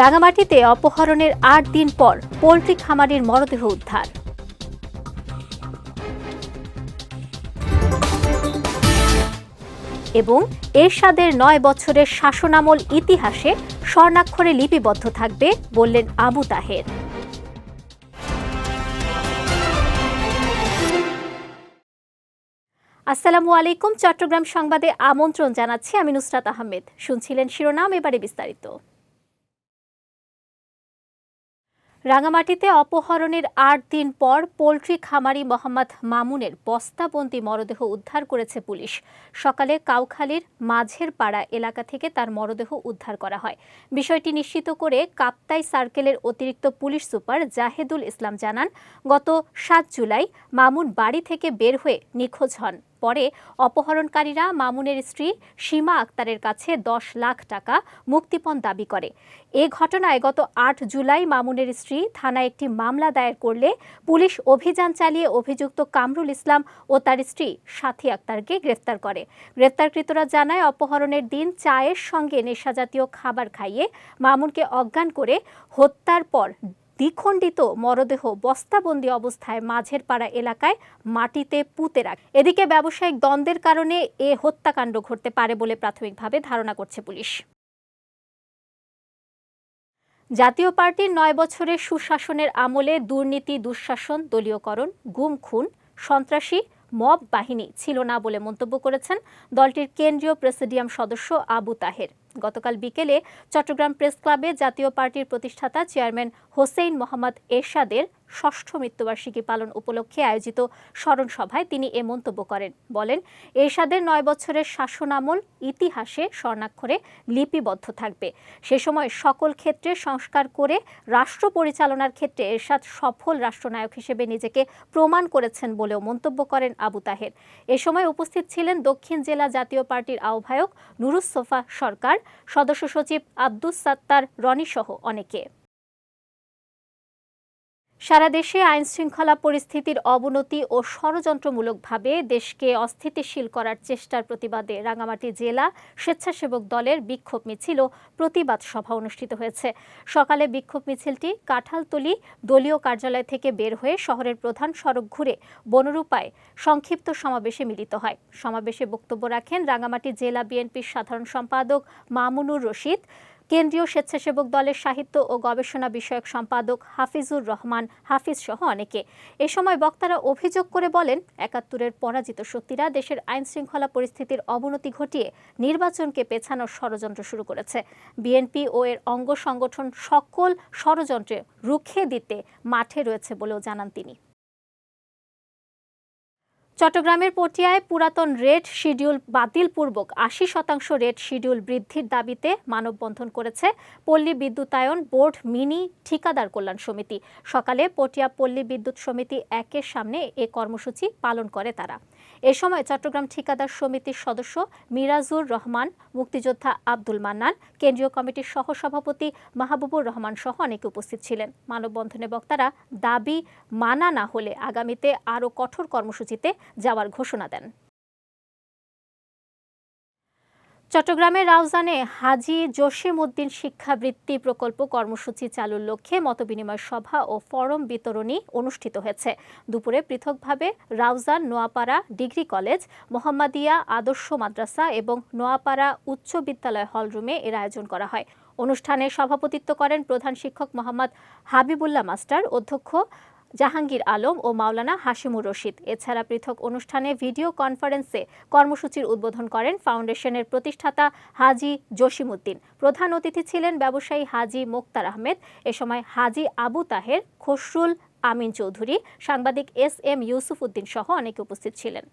রাঙামাটিতে অপহরণের আট দিন পর পোলট্রি খামারির মরদেহ উদ্ধার। এবং এরশাদের নয় বছরের শাসনামল ইতিহাসে স্বর্ণাক্ষরে লিপিবদ্ধ থাকবে বললেন আবু তাহের। আসসালামু আলাইকুম, চট্টগ্রাম সংবাদে আমন্ত্রণ জানাচ্ছি আমি নুসরাত আহমেদ। শুনছিলেন শিরোনাম, এবারে বিস্তারিত। রাঙামাটিতে অপহরণের আট দিন পর পোলট্রি খামারি মোহাম্মদ মামুনের বস্তাবন্দি মরদেহ উদ্ধার করেছে পুলিশ। সকালে কাউখালীর মাঝের পাড়া এলাকা থেকে তার মরদেহ উদ্ধার করা হয়। বিষয়টি নিশ্চিত করে কাপ্তাই সার্কেলের অতিরিক্ত পুলিশ সুপার জাহেদুল ইসলাম জানান, গত সাত জুলাই মামুন বাড়ি থেকে বের হয়ে নিখোঁজ হন। পরে অপহরণকারীরা মামুনের স্ত্রী সীমা আক্তারের কাছে দশ লাখ টাকা মুক্তিপণ দাবি করে। এ ঘটনায় গত আট জুলাই মামুনের স্ত্রী থানায় একটি মামলা দায়ের করলে পুলিশ অভিযান চালিয়ে অভিযুক্ত কামরুল ইসলাম ও তার স্ত্রী সাথী আক্তারকে গ্রেফতার করে। গ্রেফতারকৃতরা জানায়, অপহরণের দিন চায়ের সঙ্গে নেশাজাতীয় খাবার খাইয়ে মামুনকে অজ্ঞান করে হত্যার পর দ্বিখণ্ডিত মরদেহ বস্তাবন্দি অবস্থায় মাঝের পাড়া এলাকায় মাটিতে পুঁতে রাখে। এদিকে ব্যবসায়িক দ্বন্দ্বের কারণে এ হত্যাকাণ্ড ঘটতে পারে বলে প্রাথমিকভাবে ধারণা করছে পুলিশ। জাতীয় পার্টির নয় বছরের সুশাসনের আমলে দুর্নীতি, দুঃশাসন, দলীয়করণ, গুম, খুন, সন্ত্রাসী মব বাহিনী ছিল না বলে মন্তব্য করেছেন দলটির কেন্দ্রীয় প্রেসিডিয়াম সদস্য আবু তাহের। গতকাল বিকেলে চট্টগ্রাম প্রেস ক্লাবে জাতীয় পার্টির প্রতিষ্ঠাতা চেয়ারম্যান হোসেইন মোহাম্মদ এরশাদের ষষ্ঠ মৃত্যুবার্ষিকী পালন উপলক্ষে আয়োজিত স্মরণ সভায় তিনি এ মন্তব্য করেন। বলেন, এরশাদের নয় বছরের শাসনামল ইতিহাসে স্বর্ণাক্ষরে লিপিবদ্ধ থাকবে। সে সময় সকল ক্ষেত্রে সংস্কার করে রাষ্ট্র পরিচালনার ক্ষেত্রে এরশাদ সফল রাষ্ট্রনায়ক হিসেবে নিজেকে প্রমাণ করেছেন বলেও মন্তব্য করেন আবু তাহের। এ সময় উপস্থিত ছিলেন দক্ষিণ জেলা জাতীয় পার্টির আহ্বায়ক নুরুসোফা সরকার, সদস্য সচিব আব্দুস সাত্তার রনি সহ অনেকে। সারা দেশে আইন শৃঙ্খলা পরিস্থিতির অবনতি ও ষড়যন্ত্রমূলকভাবে দেশকে অস্থিতিশীল করার চেষ্টার প্রতিবাদে রাঙামাটি জেলা স্বেচ্ছাসেবক দলের বিক্ষোভ মিছিল ও প্রতিবাদ সভা অনুষ্ঠিত হয়েছে। সকালে বিক্ষোভ মিছিলটি কাঁঠালতলি দলীয় কার্যালয় থেকে বের হয়ে শহরের প্রধান সড়ক ঘুরে বনরূপায় সংক্ষিপ্ত সমাবেশে মিলিত হয়। সমাবেশে বক্তব্য রাখেন রাঙামাটি জেলা বিএনপির সাধারণ সম্পাদক মামুনুর রশিদ। কেন্দ্রীয় স্বেচ্ছাসেবক দলের সাহিত্য ও গবেষণা বিষয়ক সম্পাদক হাফিজুর রহমান হাফিজ সহ অনেকে। এ সময় বক্তারা অভিযোগ করে বলেন, একাত্তরের পরাজিত শক্তিরা দেশের আইন শৃঙ্খলা পরিস্থিতির অবনতি ঘটিয়ে নির্বাচনকে পেছানোর ষড়যন্ত্র শুরু করেছে। বিএনপি ও এর অঙ্গ সংগঠন সকল ষড়যন্ত্রে রুখে দিতে মাঠে রয়েছে বলেও জানান তিনি। চট্টগ্রামের পটিয়ায় পুরাতন রেড শিডিউল বাতিলপূর্বক আশি শতাংশ রেড শিডিউল বৃদ্ধির দাবিতে মানববন্ধন করেছে পল্লী বিদ্যুতায়ন বোর্ড মিনি ঠিকাদার কল্যাণ সমিতি। সকালে পটিয়া পল্লী বিদ্যুৎ সমিতি একের সামনে এ কর্মসূচি পালন করে তারা। এ সময় চট্টগ্রাম ঠিকাদার সমিতির সদস্য মিরাজুর রহমান, মুক্তিযোদ্ধা আব্দুল মান্নান, কেন্দ্রীয় কমিটির সহসভাপতি মাহবুবুর রহমান সহ অনেকে উপস্থিত ছিলেন। মানববন্ধনে বক্তারা দাবি মানা না হলে আগামীতে আরও কঠোর কর্মসূচিতে যাওয়ার ঘোষণা দেন। চট্টগ্রামের রাউজানে হাজি জসিম উদ্দিন শিক্ষাবৃত্তি প্রকল্প কর্মসূচি চালুর লক্ষ্যে মতবিনিময় সভা ও ফরম বিতরণী অনুষ্ঠিত হয়েছে। দুপুরে পৃথকভাবে রাউজান, নোয়াপাড়া ডিগ্রি কলেজ, মোহাম্মদিয়া আদর্শ মাদ্রাসা এবং নোয়াপাড়া উচ্চ বিদ্যালয় হলরুমে এর আয়োজন করা হয়। অনুষ্ঠানে সভাপতিত্ব করেন প্রধান শিক্ষক মোহাম্মদ হাবিবুল্লাহ মাস্টার, অধ্যক্ষ জাহাঙ্গীর আলম ও মাওলানা হাশিমুর রশিদ। এছাড়া পৃথক অনুষ্ঠানে ভিডিও কনফারেন্সে কর্মসূচির উদ্বোধন করেন ফাউন্ডেশনের প্রতিষ্ঠাতা হাজি জসিমউদ্দিন। প্রধান অতিথি ছিলেন ব্যবসায়ী হাজি মোক্তার আহমেদ, এ সময় হাজি আবু তাহের, খসরুল আমিন চৌধুরী, সাংবাদিক এস এম ইউসুফ উদ্দিন সহ অনেকে উপস্থিত ছিলেন।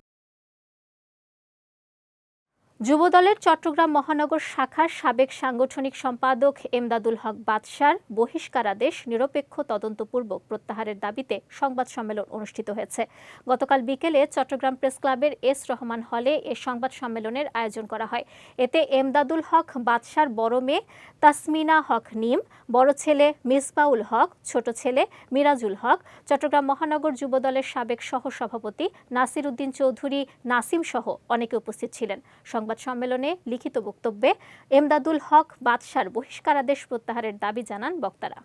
যুবদলের চট্টগ্রাম মহানগর শাখার সাবেক সাংগঠনিক সম্পাদক এমদাদুল হক বাদশার বহিষ্কারাদেশ নিরপেক্ষ তদন্তপূর্বক প্রত্যাহারের দাবিতে সংবাদ সম্মেলন অনুষ্ঠিত হয়েছে। গতকাল বিকেলে চট্টগ্রাম প্রেস ক্লাবের এস রহমান হলে এ সংবাদ সম্মেলনের আয়োজন করা হয়। এতে এমদাদুল হক, বাদশার বড় মেয়ে তাসমিনা হক নিম, বড় ছেলে মিসবাউল হক, ছোট ছেলে মিরাজুল হক, চট্টগ্রাম মহানগর যুবদলের সাবেক সহসভাপতি নাসির উদ্দিন চৌধুরী, নাসিম সহ অনেকে উপস্থিত ছিলেন। সংবাদ সম্মেলনে লিখিত বক্তব্যে এমদাদুল হক বাদশার বহিষ্কারাদেশ প্রত্যাহারের দাবি জানান বক্তারা।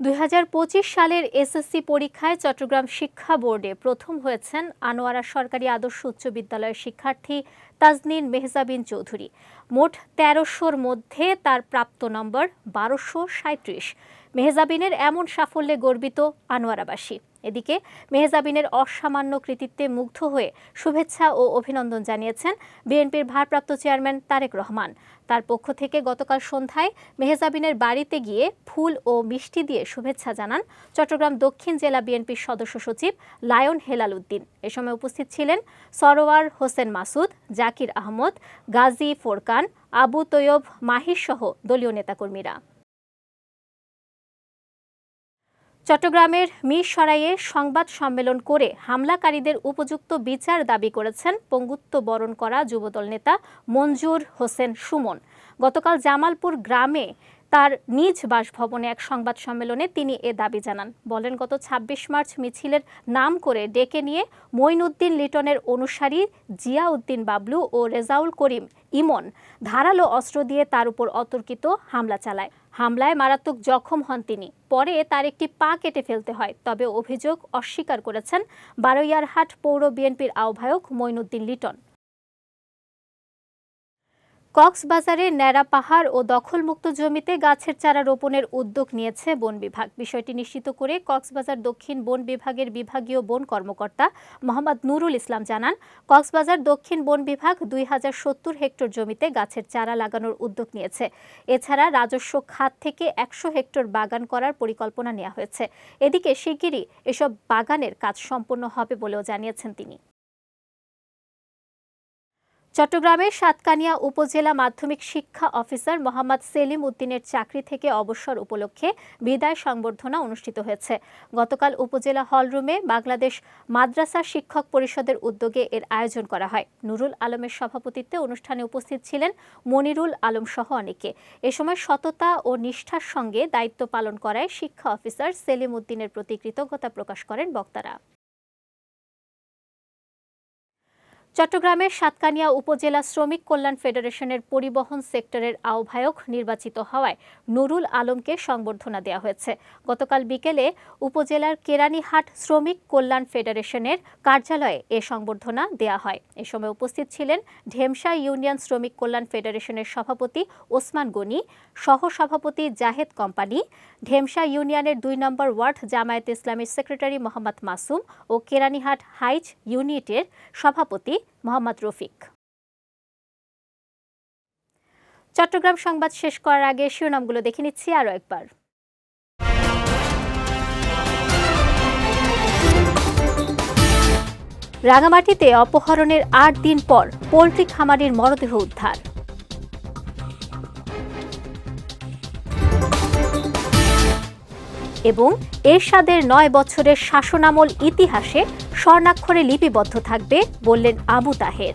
দুই হাজার পঁচিশ সালের এসএসসি পরীক্ষায় চট্টগ্রাম শিক্ষা বোর্ডে প্রথম হয়েছেন আনোয়ারা সরকারি আদর্শ উচ্চ বিদ্যালয়ের শিক্ষার্থী তাজনিন মেহজাবিন চৌধুরী। মোট তেরোশোর মধ্যে তার প্রাপ্ত নম্বর বারোশো সাঁত্রিশ মেহজাবিনের এমন সাফল্যে গর্বিত আনোয়ারাবাসী। এদিকে মেহজাবিনের অসামান্য কৃতিত্বে মুগ্ধ হয়ে শুভেচ্ছা ও অভিনন্দন জানিয়েছেন বিএনপির ভারপ্রাপ্ত চেয়ারম্যান তারেক রহমান। তার পক্ষ থেকে গতকাল সন্ধ্যায় মেহজাবিনের বাড়িতে গিয়ে ফুল ও মিষ্টি দিয়ে শুভেচ্ছা জানান চট্টগ্রাম দক্ষিণ জেলা বিএনপির সদস্য সচিব লায়ন হেলাল উদ্দিন। এ সময় উপস্থিত ছিলেন সরোয়ার হোসেন মাসুদ জাকির আহমদ, গাজী ফোরকান, আবু তৈয়ব মাহির সহ দলীয় নেতাকর্মীরা। চট্টগ্রামের মিরসরাইয়ে সংবাদ সম্মেলন করে হামলাকারীদের উপযুক্ত বিচার দাবি করেছেন পঙ্গুত্ব বরণ করা যুবদল নেতা মঞ্জুর হোসেন সুমন। গতকাল জামালপুর গ্রামে তার নিজ বাসভবনে এক সংবাদ সম্মেলনে তিনি এ দাবি জানান। বলেন, গত ২৬ মার্চ মিছিলের নাম করে ডেকে নিয়ে মঈনুদ্দিন লিটনের অনুসারী জিয়াউদ্দিন বাবলু ও রেজাউল করিম ইমন ধারালো অস্ত্র দিয়ে তার উপর অতর্কিত হামলা চালায়। হামলায় মারাত্মক জখম হন তিনি। পরে তার একটি পা কেটে ফেলতে হয়। তবে অভিযোগ অস্বীকার করেছেন বারৈয়ারহাট পৌর বিএনপির আহ্বায়ক মঈনুদ্দিন লিটন। কক্সবাজারের ন্যাড়া পাহাড় ও দখলমুক্ত জমিতে গাছের চারা রোপণের উদ্যোগ নিয়েছে বন বিভাগ। বিষয়টি নিশ্চিত করে কক্সবাজার দক্ষিণ বন বিভাগের বিভাগীয় বন কর্মকর্তা মোহাম্মদ নুরুল ইসলাম জানান, কক্সবাজার দক্ষিণ বন বিভাগ দুই হাজার সত্তর হেক্টর জমিতে গাছের চারা লাগানোর উদ্যোগ নিয়েছে। এছাড়া রাজস্ব খাত থেকে একশো হেক্টর বাগান করার পরিকল্পনা নেওয়া হয়েছে। এদিকে শিগগিরই এসব বাগানের কাজ সম্পন্ন হবে বলেও জানিয়েছেন তিনি। চট্টগ্রামের সাতকানিয়া উপজেলা মাধ্যমিক শিক্ষা অফিসার মোহাম্মদ সেলিম উদ্দিনের চাকরি থেকে অবসর উপলক্ষে বিদায় সংবর্ধনা অনুষ্ঠিত হয়েছে। গতকাল উপজেলা হলরুমে বাংলাদেশ মাদ্রাসা শিক্ষক পরিষদের উদ্যোগে এর আয়োজন করা হয়। নুরুল আলমের সভাপতিত্বে অনুষ্ঠানে উপস্থিত ছিলেন মনিরুল আলম সহ অনেকে। এ সময় সততা ও নিষ্ঠার সঙ্গে দায়িত্ব পালন করায় শিক্ষা অফিসার সেলিম উদ্দিনের প্রতি কৃতজ্ঞতা প্রকাশ করেন বক্তারা। চট্টগ্রামের সাতকানিয়া উপজেলা শ্রমিক কল্যাণ ফেডারেশনের পরিবহন সেক্টরের আহ্বায়ক নির্বাচিত হওয়ায় নুরুল আলমকে সংবর্ধনা দেওয়া হয়েছে। গতকাল বিকেলে উপজেলার কেরানীহাট শ্রমিক কল্যাণ ফেডারেশনের কার্যালয়ে এ সংবর্ধনা দেওয়া হয়। এ সময় উপস্থিত ছিলেন ঢেমসা ইউনিয়ন শ্রমিক কল্যাণ ফেডারেশনের সভাপতি ওসমান গনি সহ সভাপতি জাহেদ কোম্পানি ঢেমসা ইউনিয়নের দুই নম্বর ওয়ার্ড জামায়াত ইসলামীর সেক্রেটারি মোহাম্মদ মাসুম ও কেরানীহাট হাইজ ইউনিটের সভাপতি মোহাম্মদ রফিক। চট্টগ্রাম সংবাদ শেষ করার আগে শিরোনামগুলো দেখে নিচ্ছি আরও একবার। রাঙামাটিতে অপহরণের আট দিন পর পোলট্রি খামারির মরদেহ উদ্ধার। এবং এরশাদের নয় বছরের শাসনামল ইতিহাসে স্বর্ণাক্ষরে লিপিবদ্ধ থাকবে বললেন আবু তাহের।